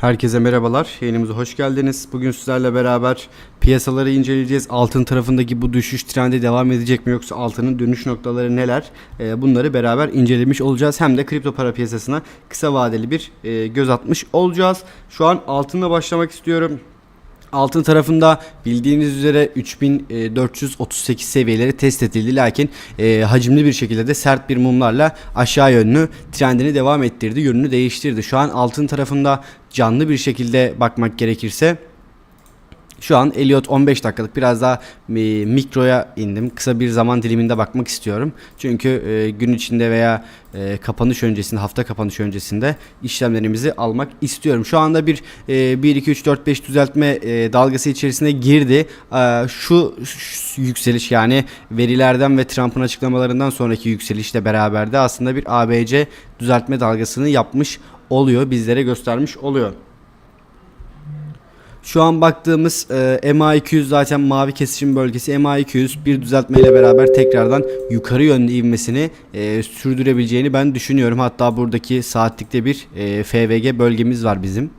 Herkese merhabalar. Yayınımıza hoş geldiniz. Bugün sizlerle beraber piyasaları inceleyeceğiz. Altın tarafındaki bu düşüş trendi devam edecek mi yoksa altının dönüş noktaları neler? Ee, bunları beraber incelemiş olacağız. Hem de kripto para piyasasına kısa vadeli bir e, göz atmış olacağız. Şu an altınla başlamak istiyorum. Altın tarafında bildiğiniz üzere 3438 seviyeleri test edildi lakin e, hacimli bir şekilde de sert bir mumlarla aşağı yönlü trendini devam ettirdi, yönünü değiştirdi. Şu an altın tarafında canlı bir şekilde bakmak gerekirse şu an Elliot 15 dakikalık biraz daha e, mikroya indim. Kısa bir zaman diliminde bakmak istiyorum. Çünkü e, gün içinde veya e, kapanış öncesinde, hafta kapanış öncesinde işlemlerimizi almak istiyorum. Şu anda bir e, 1 2 3 4 5 düzeltme e, dalgası içerisine girdi. E, şu, şu yükseliş yani verilerden ve Trump'ın açıklamalarından sonraki yükselişle beraber de aslında bir ABC düzeltme dalgasını yapmış oluyor. Bizlere göstermiş oluyor. Şu an baktığımız e, MA200 zaten mavi kesişim bölgesi. MA200 bir düzeltmeyle beraber tekrardan yukarı yönlü ivmesini e, sürdürebileceğini ben düşünüyorum. Hatta buradaki saatlikte bir e, FVG bölgemiz var bizim.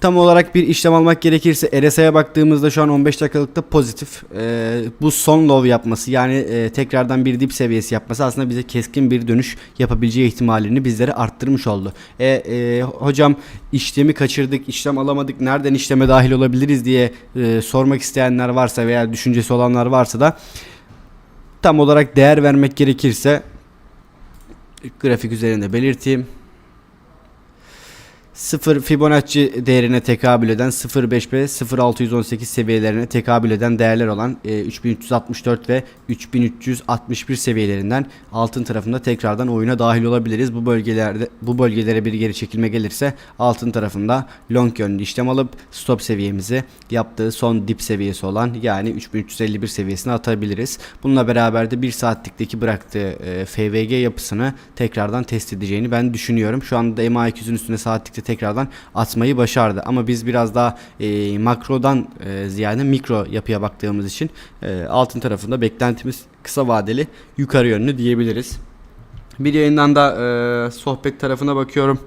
Tam olarak bir işlem almak gerekirse RSI'ye baktığımızda şu an 15 dakikalıkta pozitif. Ee, bu son low yapması yani e, tekrardan bir dip seviyesi yapması aslında bize keskin bir dönüş yapabileceği ihtimalini bizlere arttırmış oldu. E, e, hocam işlemi kaçırdık, işlem alamadık, nereden işleme dahil olabiliriz diye e, sormak isteyenler varsa veya düşüncesi olanlar varsa da tam olarak değer vermek gerekirse grafik üzerinde belirteyim. 0 Fibonacci değerine tekabül eden 0.5 ve 0.618 seviyelerine tekabül eden değerler olan e, 3364 ve 3361 seviyelerinden altın tarafında tekrardan oyuna dahil olabiliriz. Bu bölgelerde bu bölgelere bir geri çekilme gelirse altın tarafında long yönlü işlem alıp stop seviyemizi yaptığı son dip seviyesi olan yani 3351 seviyesine atabiliriz. Bununla beraber de 1 saatlikteki bıraktığı e, FVG yapısını tekrardan test edeceğini ben düşünüyorum. Şu anda MA200'ün üstüne saatlikte tekrardan atmayı başardı. Ama biz biraz daha e, makrodan e, ziyade mikro yapıya baktığımız için e, altın tarafında beklentimiz kısa vadeli yukarı yönlü diyebiliriz. Bir yayından da e, sohbet tarafına bakıyorum.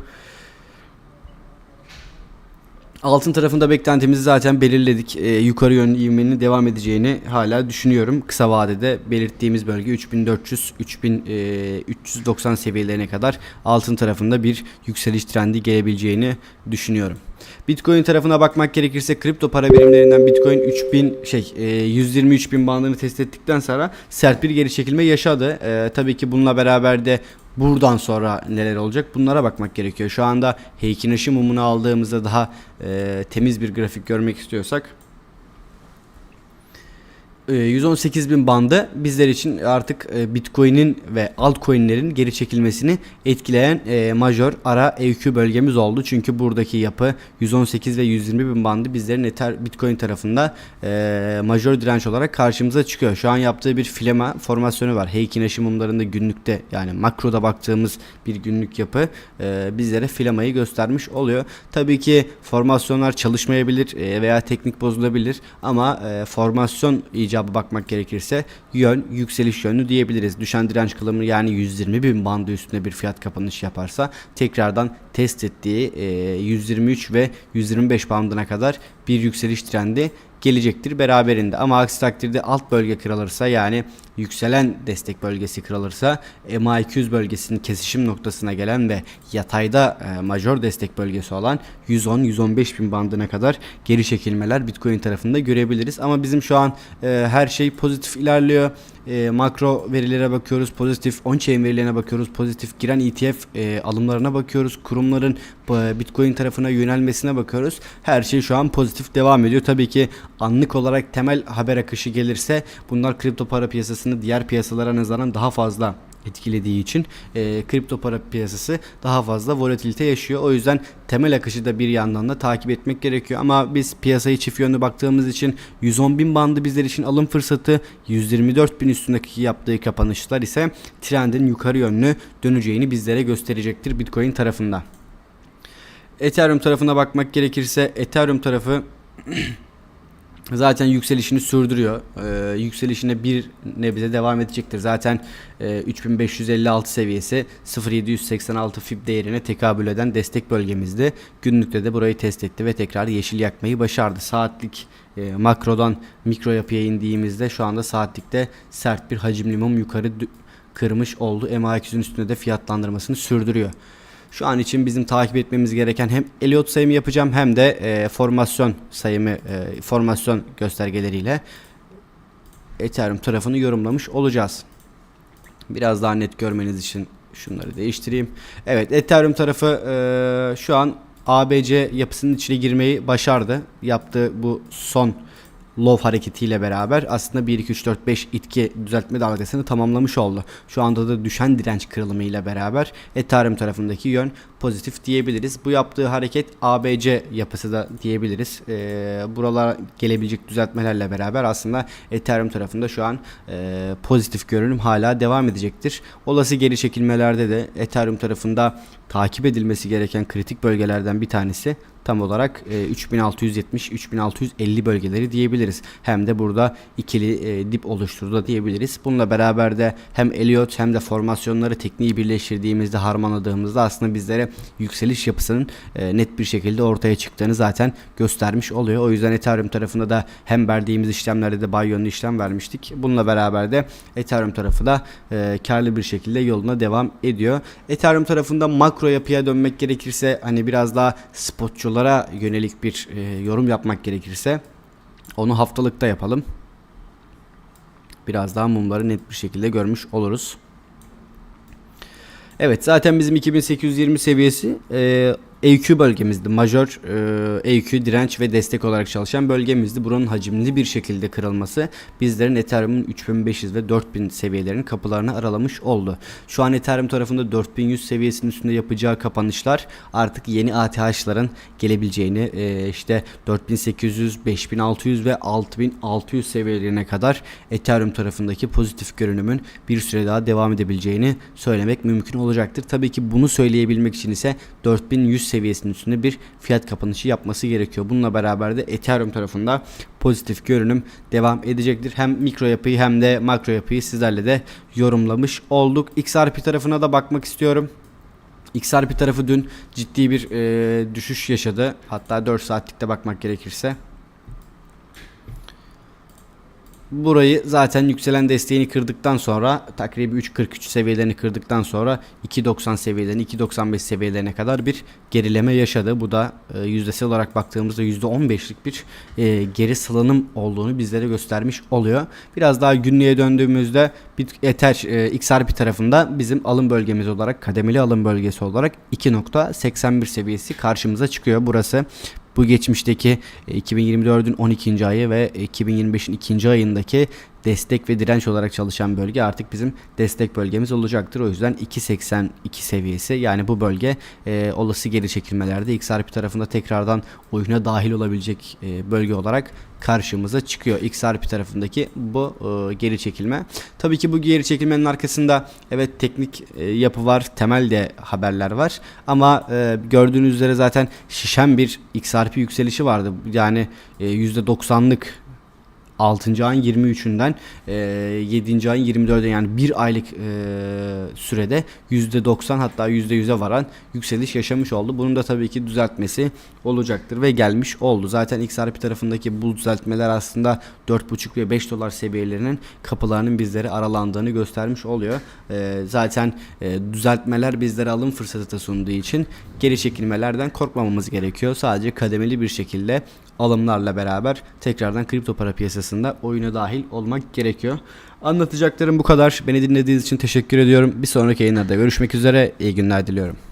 Altın tarafında beklentimizi zaten belirledik. Ee, yukarı yönlü ivmenin devam edeceğini hala düşünüyorum. Kısa vadede belirttiğimiz bölge 3400 3390 seviyelerine kadar altın tarafında bir yükseliş trendi gelebileceğini düşünüyorum. Bitcoin tarafına bakmak gerekirse kripto para birimlerinden Bitcoin 3000 şey e, 123 bin bandını test ettikten sonra sert bir geri çekilme yaşadı. E, tabii ki bununla beraber de buradan sonra neler olacak bunlara bakmak gerekiyor. Şu anda Heikinashi mumunu aldığımızda daha e, temiz bir grafik görmek istiyorsak 118 bin bandı bizler için artık e, Bitcoin'in ve altcoin'lerin geri çekilmesini etkileyen e, majör ara EQ bölgemiz oldu. Çünkü buradaki yapı 118 ve 120 bin bandı bizlerin Ether Bitcoin tarafında e, majör direnç olarak karşımıza çıkıyor. Şu an yaptığı bir filema formasyonu var. Heikin aşımımlarında günlükte yani makroda baktığımız bir günlük yapı e, bizlere filamayı göstermiş oluyor. Tabii ki formasyonlar çalışmayabilir e, veya teknik bozulabilir ama e, formasyon icabı bakmak gerekirse yön yükseliş yönlü diyebiliriz. Düşen direnç kılımı yani 120 bin bandı üstünde bir fiyat kapanış yaparsa tekrardan test ettiği e, 123 ve 125 bandına kadar bir yükseliş trendi gelecektir beraberinde. Ama aksi takdirde alt bölge kırılırsa yani yükselen destek bölgesi kırılırsa MA200 bölgesinin kesişim noktasına gelen ve yatayda e, major destek bölgesi olan 110-115 bin bandına kadar geri çekilmeler Bitcoin tarafında görebiliriz. Ama bizim şu an e, her şey pozitif ilerliyor. E, makro verilere bakıyoruz, pozitif on-chain verilerine bakıyoruz, pozitif giren ETF e, alımlarına bakıyoruz, kurumların e, Bitcoin tarafına yönelmesine bakıyoruz. Her şey şu an pozitif devam ediyor. Tabii ki anlık olarak temel haber akışı gelirse bunlar kripto para piyasasını diğer piyasalara nazaran daha fazla etkilediği için e, kripto para piyasası daha fazla volatilite yaşıyor. O yüzden temel akışı da bir yandan da takip etmek gerekiyor. Ama biz piyasayı çift yönlü baktığımız için 110 bin bandı bizler için alım fırsatı 124 bin üstündeki yaptığı kapanışlar ise trendin yukarı yönlü döneceğini bizlere gösterecektir Bitcoin tarafında. Ethereum tarafına bakmak gerekirse Ethereum tarafı zaten yükselişini sürdürüyor. Ee, yükselişine bir nebze devam edecektir. Zaten e, 3556 seviyesi 0786 fib değerine tekabül eden destek bölgemizdi. Günlükte de burayı test etti ve tekrar yeşil yakmayı başardı. Saatlik e, makrodan mikro yapıya indiğimizde şu anda saatlikte sert bir hacimli mum yukarı kırmış oldu. MA200'ün üstünde de fiyatlandırmasını sürdürüyor. Şu an için bizim takip etmemiz gereken hem Elliot sayımı yapacağım hem de e, formasyon sayımı e, formasyon göstergeleriyle Ethereum tarafını yorumlamış olacağız. Biraz daha net görmeniz için şunları değiştireyim. Evet Ethereum tarafı e, şu an ABC yapısının içine girmeyi başardı. Yaptığı bu son low hareketiyle beraber aslında 1 2 3 4 5 itki düzeltme dalgasını tamamlamış oldu. Şu anda da düşen direnç kırılımı ile beraber Ethereum tarafındaki yön pozitif diyebiliriz. Bu yaptığı hareket ABC yapısı da diyebiliriz. Ee, buralara gelebilecek düzeltmelerle beraber aslında Ethereum tarafında şu an e, pozitif görünüm hala devam edecektir. Olası geri çekilmelerde de Ethereum tarafında takip edilmesi gereken kritik bölgelerden bir tanesi tam olarak e, 3670-3650 bölgeleri diyebiliriz. Hem de burada ikili e, dip oluşturdu da diyebiliriz. Bununla beraber de hem Elliot hem de formasyonları tekniği birleştirdiğimizde harmanladığımızda aslında bizlere yükseliş yapısının e, net bir şekilde ortaya çıktığını zaten göstermiş oluyor. O yüzden Ethereum tarafında da hem verdiğimiz işlemlerde de buy yönlü işlem vermiştik. Bununla beraber de Ethereum tarafı da e, karlı bir şekilde yoluna devam ediyor. Ethereum tarafında makro yapıya dönmek gerekirse hani biraz daha spotçulara yönelik bir e, yorum yapmak gerekirse onu haftalıkta yapalım. Biraz daha mumları net bir şekilde görmüş oluruz. Evet zaten bizim 2820 seviyesi e, EQ bölgemizdi. Majör e, EQ direnç ve destek olarak çalışan bölgemizdi. Buranın hacimli bir şekilde kırılması bizlerin Ethereum'un 3500 ve 4000 seviyelerinin kapılarını aralamış oldu. Şu an Ethereum tarafında 4100 seviyesinin üstünde yapacağı kapanışlar artık yeni ATH'ların gelebileceğini e, işte 4800, 5600 ve 6600 seviyelerine kadar Ethereum tarafındaki pozitif görünümün bir süre daha devam edebileceğini söylemek mümkün olacaktır. Tabii ki bunu söyleyebilmek için ise 4100 seviyesinin üstünde bir fiyat kapanışı yapması gerekiyor. Bununla beraber de Ethereum tarafında pozitif görünüm devam edecektir. Hem mikro yapıyı hem de makro yapıyı sizlerle de yorumlamış olduk. XRP tarafına da bakmak istiyorum. XRP tarafı dün ciddi bir e, düşüş yaşadı. Hatta 4 saatlikte bakmak gerekirse. Burayı zaten yükselen desteğini kırdıktan sonra takribi 3.43 seviyelerini kırdıktan sonra 2.90 seviyelerini 2.95 seviyelerine kadar bir gerileme yaşadı. Bu da e, yüzdesel olarak baktığımızda %15'lik bir e, geri salınım olduğunu bizlere göstermiş oluyor. Biraz daha günlüğe döndüğümüzde Bit Ether e, XRP tarafında bizim alım bölgemiz olarak kademeli alım bölgesi olarak 2.81 seviyesi karşımıza çıkıyor. Burası bu geçmişteki e, 2024'ün 12. ayı ve 2025'in 2. ayındaki destek ve direnç olarak çalışan bölge artık bizim destek bölgemiz olacaktır. O yüzden 2.82 seviyesi yani bu bölge e, olası geri çekilmelerde XRP tarafında tekrardan oyuna dahil olabilecek e, bölge olarak karşımıza çıkıyor. XRP tarafındaki bu e, geri çekilme. Tabii ki bu geri çekilmenin arkasında evet teknik e, yapı var, temel de haberler var. Ama e, gördüğünüz üzere zaten şişen bir XRP yükselişi vardı. Yani e, %90'lık 6. ayın 23'ünden e, 7. ayın 24'e yani bir aylık e, sürede %90 hatta %100'e varan yükseliş yaşamış oldu. Bunun da tabii ki düzeltmesi olacaktır ve gelmiş oldu. Zaten XRP tarafındaki bu düzeltmeler aslında 4.5 ve 5 dolar seviyelerinin kapılarının bizlere aralandığını göstermiş oluyor. E, zaten e, düzeltmeler bizlere alım fırsatı da sunduğu için geri çekilmelerden korkmamamız gerekiyor. Sadece kademeli bir şekilde alımlarla beraber tekrardan kripto para piyasasında oyuna dahil olmak gerekiyor. Anlatacaklarım bu kadar. Beni dinlediğiniz için teşekkür ediyorum. Bir sonraki yayınlarda görüşmek üzere. İyi günler diliyorum.